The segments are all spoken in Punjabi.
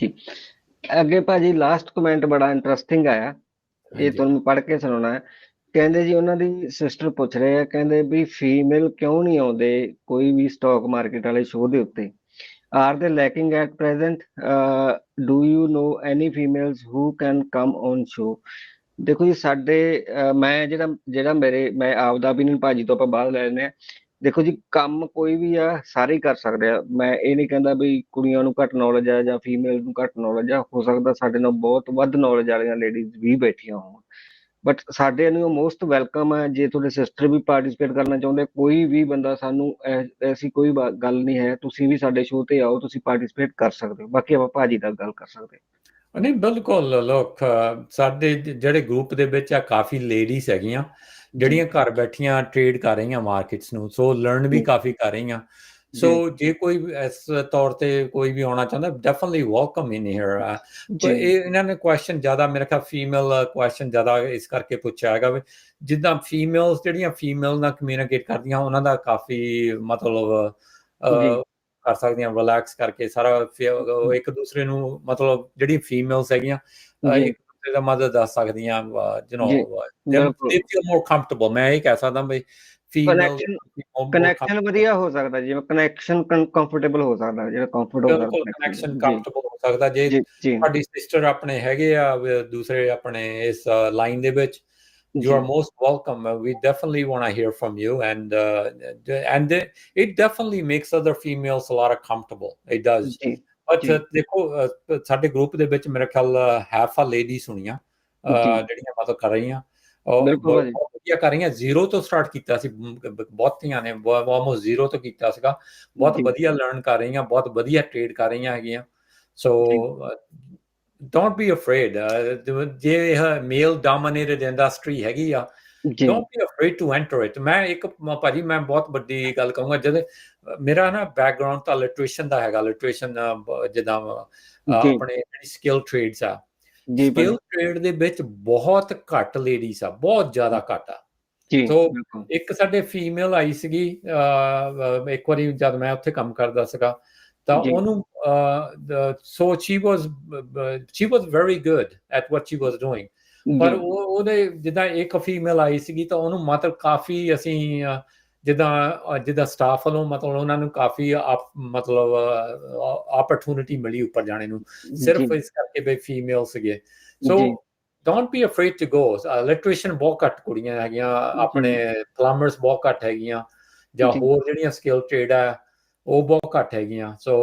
ਜੀ ਅੱਗੇ ਭਾਜੀ ਲਾਸਟ ਕਮੈਂਟ ਬੜਾ ਇੰਟਰਸਟਿੰਗ ਆਇਆ। ਇਹ ਤੁਹਾਨੂੰ ਪੜ੍ਹ ਕੇ ਸੁਣਾਉਣਾ ਹੈ। ਕਹਿੰਦੇ ਜੀ ਉਹਨਾਂ ਦੀ ਸਿਸਟਰ ਪੁੱਛ ਰਹੇ ਆ ਕਹਿੰਦੇ ਵੀ ਫੀਮੇਲ ਕਿਉਂ ਨਹੀਂ ਆਉਂਦੇ ਕੋਈ ਵੀ ਸਟਾਕ ਮਾਰਕੀਟ ਵਾਲੇ ਸ਼ੋਅ ਦੇ ਉੱਤੇ? Are they lacking at present do you know any females who can come on show ਦੇਖੋ ਜੀ ਸਾਡੇ ਮੈਂ ਜਿਹੜਾ ਜਿਹੜਾ ਮੇਰੇ ਮੈਂ ਆਪ ਦਾ opinion ਭਾਜੀ ਤੋਂ ਆਪਾਂ ਬਾਅਦ ਲੈ ਲੈਂਦੇ ਆ ਦੇਖੋ ਜੀ, ਕੰਮ ਕੋਈ ਵੀ ਆ, ਸਾਰੇ ਹੀ ਕਰ ਸਕਦੇ ਆ। ਮੈਂ ਇਹ ਨਹੀਂ ਕਹਿੰਦਾ ਵੀ ਕੁੜੀਆਂ ਨੂੰ ਘੱਟ ਨੌਲੇਜ ਆ ਜਾਂ ਫੀਮੇਲ ਨੂੰ ਘੱਟ ਨੌਲੇਜ ਆ। ਹੋ ਸਕਦਾ ਸਾਡੇ ਨਾਲ ਬਹੁਤ ਵੱਧ ਨੌਲੇਜ ਵਾਲੀਆਂ ਲੇਡੀਜ਼ ਵੀ ਬੈਠੀਆਂ ਹੋਣ। ਬਟ ਸਾਡੇ ਨੂੰ ਮੋਸਟ ਵੈਲਕਮ ਹੈ ਜੇ ਤੁਹਾਡੇ ਸਿਸਟਰ ਵੀ ਪਾਰਟਿਸਿਪੇਟ ਕਰਨਾ ਚਾਹੁੰਦੇ ਕੋਈ ਵੀ ਬੰਦਾ ਸਾਨੂੰ ਐਸੀ ਕੋਈ ਗੱਲ ਨਹੀਂ ਹੈ। ਤੁਸੀਂ ਵੀ ਸਾਡੇ ਸ਼ੋਅ ਤੇ ਆਓ, ਤੁਸੀਂ ਪਾਰਟਿਸਿਪੇਟ ਕਰ ਸਕਦੇ ਹੋ। ਬਾਕੀ ਆਪਾਂ ਭਾਜੀ ਨਾਲ ਗੱਲ ਕਰ ਸਕਦੇ ਨਹੀਂ, ਬਿਲਕੁਲ, ਲੋਕ, ਸਾਡੇ ਜਿਹੜੇ ਗਰੁੱਪ ਦੇ ਵਿੱਚ ਆ, ਕਾਫੀ ਲੇਡੀਜ਼ ਹੈਗੀਆਂ। ਜਿਹੜੀਆਂ ਘਰ ਬੈਠੀਆਂ ਟ੍ਰੇਡ ਕਰ ਰਹੀਆਂ ਮਾਰਕੀਟਸ ਨੂੰ ਸੋ ਲਰਨ ਵੀ। ਕਾਫੀ ਕਰ ਰਹੀਆਂ ਸੋ ਜੇ ਕੋਈ ਇਸ ਤੌਰ ਤੇ ਕੋਈ ਵੀ ਆਉਣਾ ਚਾਹੁੰਦਾ ਡੈਫੀਨਿਟਲੀ ਵੈਲਕਮ ਇਨ ਹੇਅਰ ਜੀ ਇਹ ਇਹਨਾਂ ਨੇ ਕੁਐਸਚਨ ਜ਼ਿਆਦਾ ਮੇਰੇ ਖਿਆਲ ਫੀਮੇਲ ਕੁਐਸਚਨ ਜ਼ਿਆਦਾ ਇਸ ਕਰਕੇ ਪੁੱਛਿਆ ਹੈਗਾ ਵੀ ਜਿੱਦਾਂ ਫੀਮੇਲਸ ਜਿਹੜੀਆਂ ਫੀਮੇਲ ਨਾਲ ਕਮਿਊਨੀਕੇਟ ਕਰਦੀਆਂ ਉਹਨਾਂ ਦਾ ਕਾਫੀ ਮਤਲਬ। ਕਰ ਸਕਦੀਆਂ ਰਿਲੈਕਸ ਕਰਕੇ ਸਾਰਾ ਇੱਕ ਦੂਸਰੇ ਨੂੰ ਮਤਲਬ ਜਿਹੜੀ ਫੀਮੇਲਸ ਹੈਗੀਆਂ। ਇੱਕ ਦੂਸਰੇ ਦਾ ਮਦਦ ਦੱਸ ਸਕਦੀਆਂ ਯੂ نو। ਦੇ ਫੀਲ ਮੋਰ ਕੰਫਰਟੇਬਲ ਮੈਂ ਇਹ ਕਹਿ ਸਕਦਾ ਬਈ ਫੀਮੇਲ ਕਨੈਕਸ਼ਨ ਵਧੀਆ ਹੋ ਸਕਦਾ ਜਿਵੇਂ ਕਨੈਕਸ਼ਨ ਕੰਫਰਟੇਬਲ ਹੋ ਸਕਦਾ ਜਿਹੜਾ ਕੰਫਰਟ ਹੋ ਬਿਲਕੁਲ ਕਨੈਕਸ਼ਨ ਕੰਫਰਟੇਬਲ ਹੋ ਸਕਦਾ ਜੇ ਤੁਹਾਡੀ ਸਿਸਟਰ ਆਪਣੇ ਹੈਗੇ ਆ ਦੂਸਰੇ ਆਪਣੇ ਇਸ ਲਾਈਨ ਦੇ ਵਿੱਚ you are most welcome we definitely want to hear from you and uh, and it definitely makes other females a lot of comfortable it does uh, ਦੇਖੋ ਸਾਡੇ ਗਰੁੱਪ ਦੇ ਵਿੱਚ ਮੇਰੇ ਖਿਆਲ ਹਾਫ ਆ uh, ਜੀ। ਜਿਹੜੀਆਂ ਮਤਲਬ ਕਰ ਰਹੀਆਂ ਉਹ ਬਿਲਕੁਲ। ਵਧੀਆ ਕਰ ਰਹੀਆਂ ਜ਼ੀਰੋ ਤੋਂ ਸਟਾਰਟ ਕੀਤਾ ਸੀ ਬਹੁਤੀਆਂ ਨੇ ਆਲਮੋਸਟ ਜ਼ੀਰੋ ਤੋਂ ਕੀਤਾ ਸੀਗਾ ਬਹੁਤ। ਵਧੀਆ ਲਰਨ ਕਰ ਰਹੀਆਂ ਬਹੁਤ ਵਧੀਆ ਟ੍ਰੇਡ ਕਰ ਰਹੀਆਂ ਹੈਗੀਆਂ ਸੋ ਡੋਂਟ ਬੀ ਅਫਰੇਡ ਜੇ ਇਹ ਮੇਲ ਡੋਮਿਨੇਟਡ ਇੰਡਸਟਰੀ ਹੈਗੀ ਆ ਜੀ। Don't be afraid to enter it ਮੈਂ ਇੱਕ ਮ- ਭਾਜੀ ਮੈਂ ਬਹੁਤ ਵੱਡੀ ਗੱਲ ਕਹੂੰਗਾ ਜਦ ਮੇਰਾ ਨਾ ਬੈਕਗ੍ਰਾਉਂਡ ਤਾਂ ਲਿਟਰੇਸ਼ਨ ਦਾ ਹੈਗਾ ਲਿਟਰੇਸ਼ਨ ਜਿੱਦਾਂ ਅ, ਜੀ। ਆਪਣੇ ਜਿਹੜੀ ਸਕਿੱਲ ਟ੍ਰੇਡਸ ਆ। ਜੀ ਸਕਿੱਲ ਟ੍ਰੇਡ ਦੇ ਵਿੱਚ ਬਹੁਤ ਘੱਟ ਲੇਡੀਜ਼ ਆ ਬਹੁਤ ਜ਼ਿਆਦਾ ਘੱਟ ਆ। ਜੀ ਸੋ ਬਿਲਕੁਲ। ਇੱਕ ਸਾਡੇ ਫੀਮੇਲ ਆਈ ਸੀਗੀ ਅਹ, ਅਹ, ਇੱਕ ਵਾਰੀ ਜਦ ਮੈਂ ਉੱਥੇ ਕੰਮ ਕਰਦਾ ਸੀਗਾ ਤਾਂ ਜੀ। ਉਹਨੂੰ so she was she was very good at what she was doing ਪਰ ਉਹ ਉਹਦੇ ਜਿੱਦਾਂ ਇੱਕ ਫੀਮੇਲ ਆਈ ਸੀਗੀ ਤਾਂ ਉਹਨੂੰ ਮਤਲਬ ਕਾਫੀ ਅਸੀਂ ਜਿੱਦਾਂ ਜਿੱਦਾਂ ਸਟਾਫ ਵੱਲੋਂ ਮਤਲਬ ਉਹਨਾਂ ਨੂੰ ਕਾਫੀ ਮਤਲਬ ਆਪਰਚੂਨਿਟੀ ਮਿਲੀ ਉੱਪਰ ਜਾਣੇ ਨੂੰ। ਸਿਰਫ ਇਸ ਕਰਕੇ ਬਈ ਫੀਮੇਲ ਸੀਗੇ। So don't be afraid to go electrician ਬਹੁਤ ਘੱਟ ਕੁੜੀਆਂ ਹੈਗੀਆਂ ਆਪਣੇ ਪਲੰਬਰਸ ਬਹੁਤ ਘੱਟ ਹੈਗੀਆਂ ਜਾਂ ਹੋਰ ਜਿਹੜੀਆਂ ਸਕਿੱਲ ਟ੍ਰੇਡ ਆ ਉਹ ਬਹੁਤ ਘੱਟ ਹੈਗੀਆਂ। So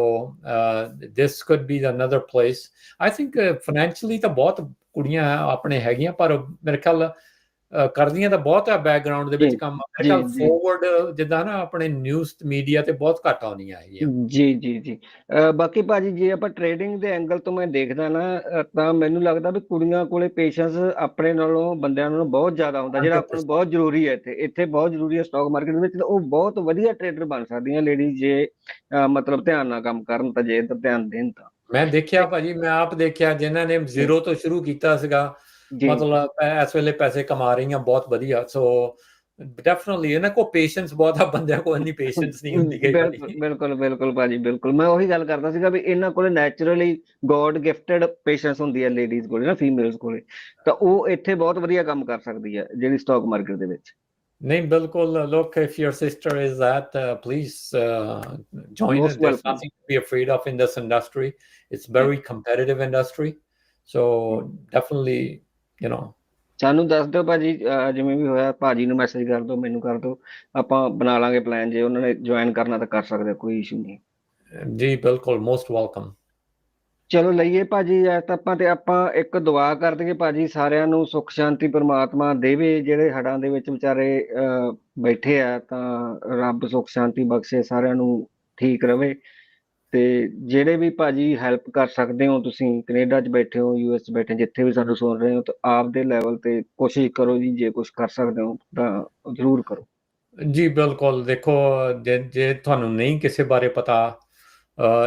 this could be another place I think financially ਤਾਂ ਬਹੁਤ ਕੁੜੀਆਂ ਆਪਣੇ ਹੈਗੀਆਂ, ਪਰ ਮੇਰੇ ਖਿਆਲ ਕਰਦੀਆਂ ਤਾਂ ਬਹੁਤ ਆ ਬੈਕਗ੍ਰਾਉਂਡ ਦੇ ਵਿੱਚ ਕੰਮ ਜੀ। ਫੋਰਵਰਡ ਜਿੱਦਾਂ ਨਾ ਆਪਣੇ ਨਿਊਜ਼ ਮੀਡੀਆ ਤੇ ਬਹੁਤ ਘੱਟ ਆਉਂਦੀਆਂ ਹੈਗੀਆਂ ਜੀ ਜੀ ਜੀ। ਬਾਕੀ ਭਾਜੀ ਜੇ ਆਪਾਂ ਟ੍ਰੇਡਿੰਗ ਦੇ ਐਂਗਲ ਤੋਂ ਮੈਂ ਦੇਖਦਾ ਨਾ ਤਾਂ ਮੈਨੂੰ ਲੱਗਦਾ ਵੀ ਕੁੜੀਆਂ ਕੋਲੇ ਪੇਸ਼ੈਂਸ ਆਪਣੇ ਨਾਲੋਂ ਬੰਦਿਆਂ ਨਾਲੋਂ ਬਹੁਤ ਜ਼ਿਆਦਾ ਹੁੰਦਾ ਜਿਹੜਾ ਆਪਾਂ ਨੂੰ 100% ਬਹੁਤ ਜ਼ਰੂਰੀ ਹੈ ਇੱਥੇ। ਇੱਥੇ ਬਹੁਤ ਜ਼ਰੂਰੀ ਹੈ ਸਟਾਕ ਮਾਰਕੀਟ ਦੇ ਵਿੱਚ ਤਾਂ ਉਹ ਬਹੁਤ ਵਧੀਆ ਟ੍ਰੇਡਰ ਬਣ ਸਕਦੀਆਂ ਲੇਡੀ ਜੇ ਮਤਲਬ ਧਿਆਨ ਨਾਲ ਕੰਮ ਕਰਨ ਤਾਂ ਜੇ ਤਾਂ ਧਿਆਨ ਦੇਣ ਤਾਂ। ਮੈਂ ਦੇਖਿਆ ਭਾਜੀ ਮੈਂ ਆਪ ਦੇਖਿਆ ਜਿਨ੍ਹਾਂ ਨੇ ਜ਼ੀਰੋ ਤੋਂ ਸ਼ੁਰੂ ਕੀਤਾ ਸੀਗਾ ਮਤਲਬ ਇਸ ਵੇਲੇ ਪੈਸੇ ਕਮਾ ਰਹੀਆਂ ਬਹੁਤ ਵਧੀਆ। ਸੋ ਡੈਫੀਨਿਟਲੀ ਇਹਨਾਂ ਕੋ ਪੇਸ਼ੈਂਸ ਬਹੁਤ ਆ ਬੰਦਿਆਂ ਕੋਲ ਇੰਨੀ ਪੇਸ਼ੈਂਸ ਨਹੀਂ ਹੁੰਦੀ ਕਈ ਬਿਲਕੁਲ ਵਾਰੀ ਬਿਲਕੁਲ ਭਾਜੀ ਬਿਲਕੁਲ। ਮੈਂ ਉਹੀ ਗੱਲ ਕਰਦਾ ਸੀਗਾ ਵੀ ਇਹਨਾਂ ਕੋਲੇ ਨੈਚੁਰਲੀ ਗੋਡ ਗਿਫਟਡ ਪੇਸ਼ੈਂਸ ਹੁੰਦੀ ਹੈ ਲੇਡੀਜ਼ ਕੋਲੇ ਨਾ ਫੀਮੇਲਸ ਕੋਲੇ। ਤਾਂ ਉਹ ਇੱਥੇ ਬਹੁਤ ਵਧੀਆ ਕੰਮ ਕਰ ਸਕਦੀ ਹੈ ਜਿਹੜੀ ਸਟਾਕ ਮਾਰਕੀਟ ਦੇ ਵਿੱਚ। ਨਹੀਂ ਬਿਲਕੁਲ। Look if your sister is that uh, please uh, join Most it there's welcome. nothing to be afraid of in this industry. It's very you know. ਸਾਨੂੰ ਦੱਸ ਦਿਓ ਭਾਜੀ ਜਿਵੇਂ ਵੀ ਹੋਇਆ ਭਾਜੀ ਨੂੰ ਮੈਸੇਜ ਕਰ ਦਿਓ ਮੈਨੂੰ ਕਰ ਦਿਓ। ਆਪਾਂ ਬਣਾ ਲਾਂਗੇ ਪਲਾਨ ਜੇ ਉਹਨਾਂ ਨੇ ਜੁਆਇਨ ਕਰਨਾ ਤਾਂ ਕਰ ਸਕਦੇ ਕੋਈ ਇਸ਼ੂ ਨਹੀਂ। ਜੀ ਬਿਲਕੁਲ most welcome ਚਲੋ ਲਈਏ ਭਾਜੀ ਐ ਤਾਂ ਆਪਾਂ ਤੇ ਆਪਾਂ ਇੱਕ ਦੁਆ ਕਰ ਦਈਏ ਭਾਜੀ ਸਾਰਿਆਂ ਨੂੰ ਸੁੱਖ ਸ਼ਾਂਤੀ ਪ੍ਰਮਾਤਮਾ ਦੇਵੇ ਜਿਹੜੇ ਹੜਾਂ ਦੇ ਵਿੱਚ ਵਿਚਾਰੇ ਬੈਠੇ ਆ ਤਾਂ ਰੱਬ ਸੁੱਖ ਸ਼ਾਂਤੀ ਬਖਸ਼ੇ ਸਾਰਿਆਂ ਨੂੰ ਠੀਕ ਰਵੇ। ਤੇ ਜਿਹੜੇ ਵੀ ਭਾਜੀ ਹੈਲਪ ਕਰ ਸਕਦੇ ਹੋ ਤੁਸੀਂ ਕੈਨੇਡਾ 'ਚ ਬੈਠੇ ਹੋ ਯੂਐਸ 'ਚ ਬੈਠੇ ਜਿੱਥੇ ਵੀ ਸਾਨੂੰ ਸੁਣ ਰਹੇ ਹੋ ਤਾਂ ਆਪ ਦੇ ਲੈਵਲ ਤੇ ਕੋਸ਼ਿਸ਼ ਕਰੋ ਜੀ ਜੇ ਕੁਝ ਕਰ ਸਕਦੇ ਹੋ ਤਾਂ ਜ਼ਰੂਰ ਕਰੋ। ਜੀ ਬਿਲਕੁਲ। ਦੇਖੋ ਜੇ ਤੁਹਾਨੂੰ ਨਹੀਂ ਕਿਸੇ ਬਾਰੇ ਪਤਾ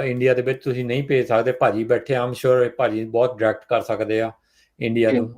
ਇੰਡੀਆ ਦੇ ਵਿੱਚ ਤੁਸੀਂ ਨਹੀਂ ਭੇਜ ਸਕਦੇ। ਭਾਜੀ ਬੈਠੇ ਆਮ ਸ਼ੋਰ ਭਾਜੀ ਬਹੁਤ ਡਾਇਰੈਕਟ ਕਰ ਸਕਦੇ ਆ ਇੰਡੀਆ। ਨੂੰ।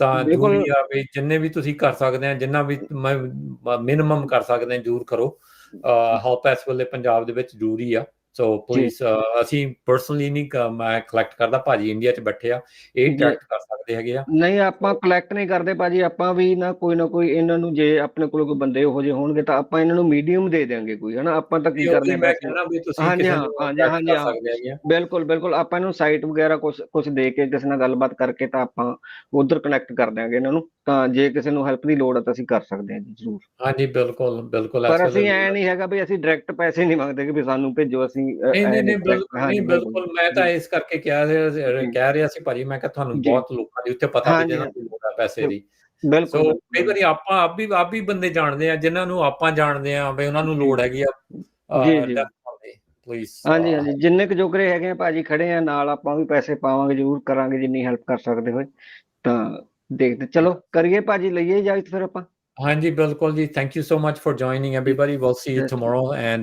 ਤਾਂ-। ਜ਼ਰੂਰੀ ਆ ਵੀ ਜਿੰਨੇ ਵੀ ਤੁਸੀਂ ਕਰ ਸਕਦੇ ਆ ਜਿੰਨਾ ਵੀ ਮਿਨੀਮਮ ਕਰ ਸਕਦੇ ਆ ਜ਼ਰੂਰ ਕਰੋ। ਹੈਲਪ ਇਸ ਵੇਲੇ ਪੰਜਾਬ ਦੇ ਵਿੱਚ ਜ਼ਰੂਰੀ ਆ। ਸੋ ਪਲੀਜ਼ ਅਸੀਂ ਪਰਸਨਲੀ ਨਹੀਂ ਮੈਂ ਕਲੈਕਟ ਕਰਦਾ ਭਾਜੀ ਇੰਡੀਆ 'ਚ ਬੈਠੇ ਆ। ਇਹ। ਡਾਇਰੈਕਟ ਕਰ ਸਕਦੇ ਹੈਗੇ ਆ। ਨਹੀਂ ਆਪਾਂ ਕਲੈਕਟ ਨਹੀਂ ਕਰਦੇ ਭਾਜੀ। ਆਪਾਂ ਵੀ ਨਾ ਕੋਈ ਨਾ ਕੋਈ ਇਹਨਾਂ ਨੂੰ ਜੇ ਆਪਣੇ ਕੋਲ ਕੋਈ ਬੰਦੇ ਉਹੋ ਜਿਹੇ ਹੋਣਗੇ ਤਾਂ ਆਪਾਂ ਇਹਨਾਂ ਨੂੰ ਮੀਡੀਅਮ ਦੇ ਦਿਆਂਗੇ ਕੋਈ ਹਨਾ? ਆਪਾਂ ਤਾਂ ਕੀ ਕਰਦੇ ਮੈਂ ਕਹਿੰਦਾ ਵੀ ਤੁਸੀਂ ਹਾਂਜੀ, ਹਾਂਜੀ, ਹਾਂਜੀ, ਬਿਲਕੁਲ ਬਿਲਕੁਲ। ਆਪਾਂ ਇਹਨੂੰ ਸਾਈਟ ਵਗੈਰਾ ਕੁਝ ਕੁਝ ਦੇ ਕੇ ਕਿਸੇ ਨਾਲ ਗੱਲਬਾਤ ਕਰਕੇ ਤਾਂ ਆਪਾਂ ਉਧਰ ਕਨੈਕਟ ਕਰ ਦਿਆਂਗੇ ਇਹਨਾਂ ਨੂੰ। ਤਾਂ ਜੇ ਕਿਸੇ ਨੂੰ ਹੈਲਪ ਦੀ ਲੋੜ ਹੈ ਤਾਂ ਅਸੀਂ ਕਰ ਸਕਦੇ ਹਾਂ ਜੀ ਜ਼ਰੂਰ। ਹਾਂਜੀ ਬਿਲਕੁਲ ਬਿਲਕੁਲ ਪਰ ਅਸੀਂ. ਐ ਨਹੀਂ ਹੈਗਾ ਵੀ ਅਸੀਂ ਡਾਇਰੈਕਟ ਪੈਸੇ ਨਹੀਂ ਮੰਗਦੇ ਕਿ ਵੀ ਸਾਨੂੰ ਭੇਜੋ ਅਸੀਂ ਅ, ਨਹੀਂ ਨਹੀਂ ਬਿਲਕੁਲ ਹਾਂਜੀ, ਨਹੀਂ ਬਿਲਕੁਲ ਮੈਂ ਤਾਂ ਇਸ ਕਰਕੇ ਕਿਹਾ। ਕਹਿ ਰਿਹਾ ਸੀ ਭਾਜੀ ਮੈਂ ਕਿਹਾ ਤੁਹਾਨੂੰ। ਬਹੁਤ ਲੋਕਾਂ ਦੀ ਉੱਥੇ ਪਤਾ ਵੀ ਜਿਹਨਾਂ ਨੂੰ ਲੋੜ ਪੈਸੇ ਦੀ ਬਿਲਕੁਲ ਸੋ ਕਈ ਵਾਰੀ ਆਪਾਂ ਆਪ ਵੀ ਆਪ ਵੀ ਬੰਦੇ ਜਾਣਦੇ ਆ ਜਿਨ੍ਹਾਂ ਨੂੰ ਆਪਾਂ ਜਾਣਦੇ ਆ ਵੀ ਉਹਨਾਂ ਨੂੰ ਲੋੜ ਹੈਗੀ ਆ ਜੀ, ਜੀ। ਪਲੀਜ਼ ਹਾਂਜੀ ਹਾਂਜੀ ਜਿੰਨੇ ਕੁ ਜੋਗਰੇ ਹੈਗੇ ਆ ਭਾਜੀ ਖੜੇ ਆ ਨਾਲ ਆਪਾਂ ਵੀ ਪੈਸੇ ਪਾਵਾਂਗੇ ਜ਼ਰੂਰ ਕਰਾਂਗੇ ਜਿੰਨੀ ਹੈਲਪ ਕਰ ਸਕਦੇ ਹੋਏ ਤਾਂ ਦੇਖਦੇ ਚਲੋ ਕਰੀਏ ਭਾਜੀ ਲਈਏ ਇਜਾਜ਼ਤ ਫਿਰ ਆਪਾਂ ਹਾਂਜੀ ਬਿਲਕੁਲ ਜੀ thank you so much for joining everybody will see you. Tomorrow and